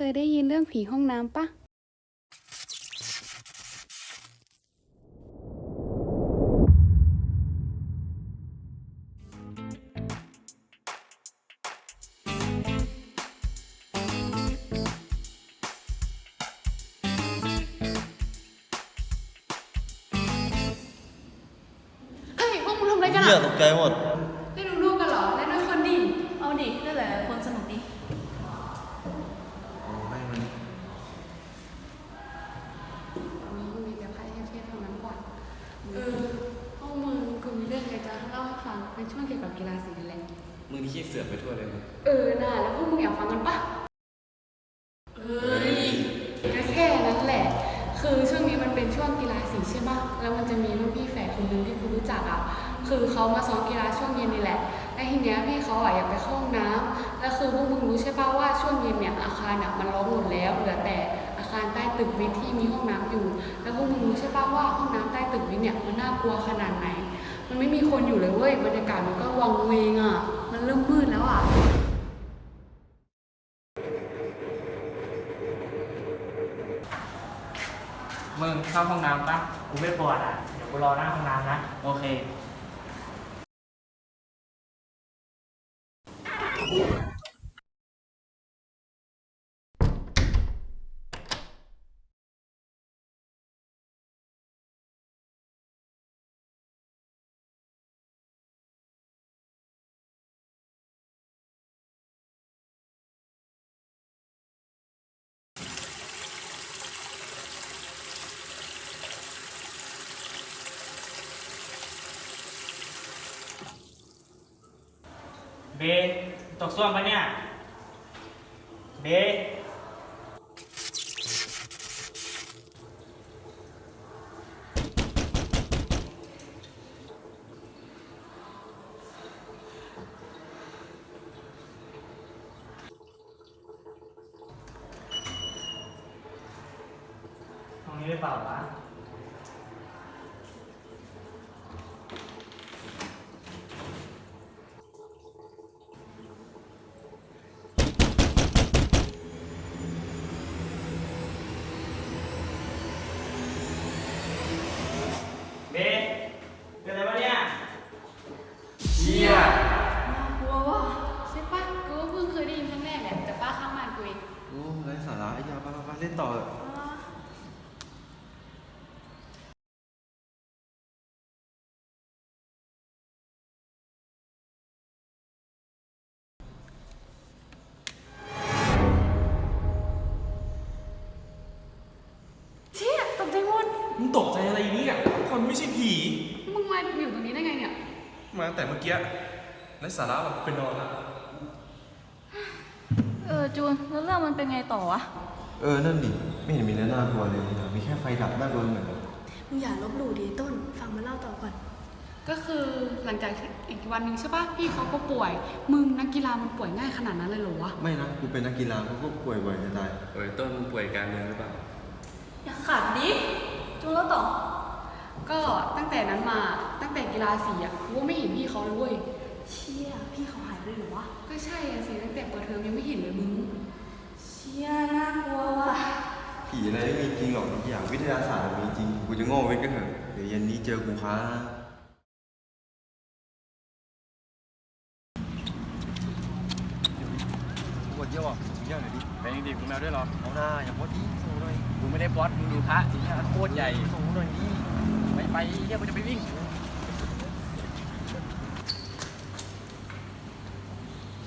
เคยได้ยินเรื่องผีห้องน้ำปะเฮ้ยพวกมึงทำอะไรกันเหี้ยอะตกใจหมดเล่นดู เออพวกมึงกูมีเรื่องอะไรจะเล่าให้ฟังเป็นช่วงเกี่ยวกับกีฬาสีแรงมึงนี่ขี้เสือกไปทั่วเลยมึงเออน่าแล้วพวกมึงอยากฟังกันปะเฮ้ยก็แค่นั้นแหละ คือช่วงนี้มันเป็นช่วงกีฬาสีใช่ปะแล้วมันจะมีรุ่นพี่แฝดคนหนึงที่กูรู้จักอะ คือเขามาซ้อมกีฬาช่วงเย็นนี่แหละ แล้วทีเนี้ยพี่เขาอะอยากไปเข้าห้องน้ำแล้วคือพวกมึงรู้ใช่ปะว่าช่วงเย็นเนี่ยอาคารเนี่ยมันล้อมหมดแล้วเหลือแต่อา คารใต้ตึกวิทย์ที่มีห้องน้ำอยู่ แล้วพวกมึงรู้ใช่ปะว่าห้องน้ำใต้ตึกวิทย์เนี่ยมันน่ากลัวขนาดไหน มันไม่มีคนอยู่เลยเว้ยบรรยากาศมันก็วังเวงอะ มันเริ่มมืดแล้วอะมึงเข้าห้องน้ำปะกูไม่ปวดอะ เดี๋ยวกูรอหน้าห้องน้ำนะ โอเค เบตกส้วมปะเนี่ย เบตรงนี้หรือเปล่าวะ มาตั้งแต่เมื่อกี้ไร้สาระแบบไปนอนละเออจูนแล้วเรื่องมันเป็นไงต่อวะ เออ นั่นดิ ไม่เห็นมีอะไรน่ากลัวเลยมีแค่ไฟดับน่ากลัวเหมือนกันมึงอย่าลบหลู่ดีต้น ฟังมาเล่าต่อก่อน ก็คือหลังจากอีกวันหนึ่งใช่ปะพี่เขาก็ป่วย มึงนักกีฬามันป่วยง่ายขนาดนั้นเลยเหรอวะ ไม่นะ กูเป็นนักกีฬากูก็ป่วยบ่อยจะตายเอ้ยต้นมึงป่วยการเมืองหรือเปล่า อย่าขัดดิจูนแล้วต่อ ก็ตั้งแต่นั้นมาตั้งแต่กีฬาสีอะกูก็ไม่เห็นพี่เขาเลยเว้ยเชี่ยพี่เขาหายไปเลยเหรอวะก็ใช่อะสิตั้งแต่เปิดเทอมยังไม่เห็นเลยมึงเชี่ยน่ากลัวว่ะผีอะไรไม่มีจริงหรอกอย่างวิทยาศาสตร์มีจริง กูจะโง่ไว้ก็เถอะเดี๋ยวเย็นนี้เจอกูค้าปวดเยอะว่ะส่งเยอะหน่อยดิเป็นยังดีมึงแมวด้วยเหรอเอาหน้าอย่าพดดิส่งหน่อยกูไม่ได้บอสมึงดูพระสิเนี่ยโคตรใหญ่ส่งหน่อยดิ ไปเฮียกูจะไปวิ่ง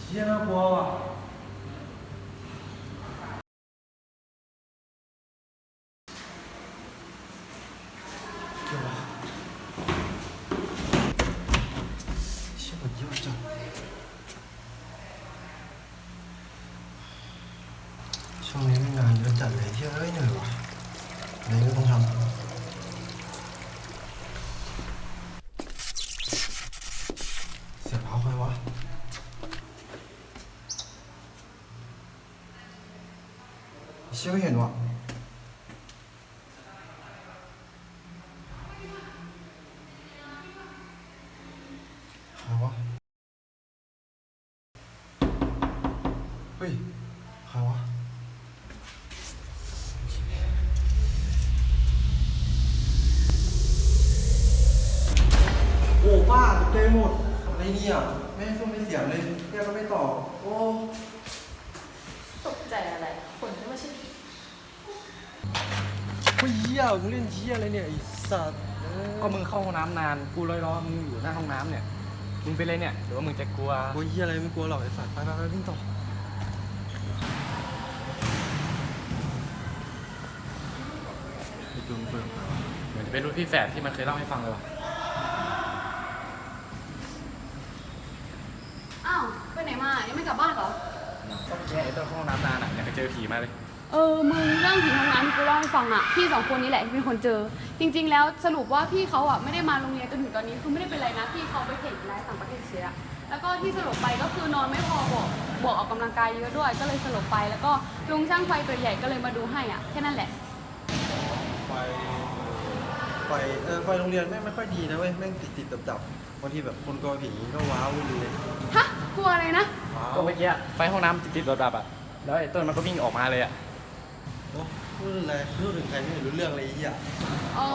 เชียน่ากลัว ชี้ไม่เฮ้ยเฮ้ยโอ๊ยป้าเปยุนอะไรนี่ยไม่ให้งไม่เสียงเลยเรีกก็ไม่ตอบ โอ้ ตกใจอะไร คน ช่ผีโหเหี้ยมึงเล่นเหี้ยอะไรเนี่ยไอ้สัตว์เอ้ยก็มึงเข้าห้องน้ำนานกูรอรอมึงอยู่หน้าห้องน้ำเนี่ยมึงไปเลยเนี่ยหรือว่ามึงจะกลัวกลัวเหี้ยอะไรไม่กลัวหรอกไอ้สัตว์ไปไปไปวิ่งต่อไอ้จูนเปิดไฟเหมือนจะเป็นรุ่นพี่แฝดที่มันเคยเล่าให้ฟังเลยว่ะอ้าวไปไหนมา ยังไม่กลับบ้านเหรอก็แค่ไอ้ต้นเข้าห้องน้ำนานอะอยากจะเจอผีมาเลย เออ มึงเรื่องผีห้องน้ำ ที่กูเล่าให้ฟังอะพี่สองคนนี้แหละที่เป็นคนเจอ จริง ๆ แล้วสรุปว่าพี่เขาอะไม่ได้มาโรงเรียนจนถึงตอนนี้คือไม่ได้เป็นไรนะพี่เขาไปเทคไลฟ์ต่างประเทศเสียแล้วก็ที่สลบไปก็คือนอนไม่พอบวกบวกออกกำลังกายเยอะด้วย ก็เลยสลบไปแล้วก็ลุงช่างไฟตัวใหญ่ก็เลยมาดูให้อะแค่นั้นแหละไฟไฟเออไฟโรงเรียนแม่งไม่ค่อยดีนะเว้ยแม่งติดติดดับดับบางทีแบบคนกลัวผีก็ว้าวไปเลยฮะกลัวอะไรนะว้าวก็เมื่อกี้ไฟห้องน้ำติดๆดับๆอะแล้วไอ้ต้นมันก็วิ่งออกมาเลยอะโอ้ พูดอะไรพูดถึงใครไม่รู้เรื่องอะไรอย่างอ๋อ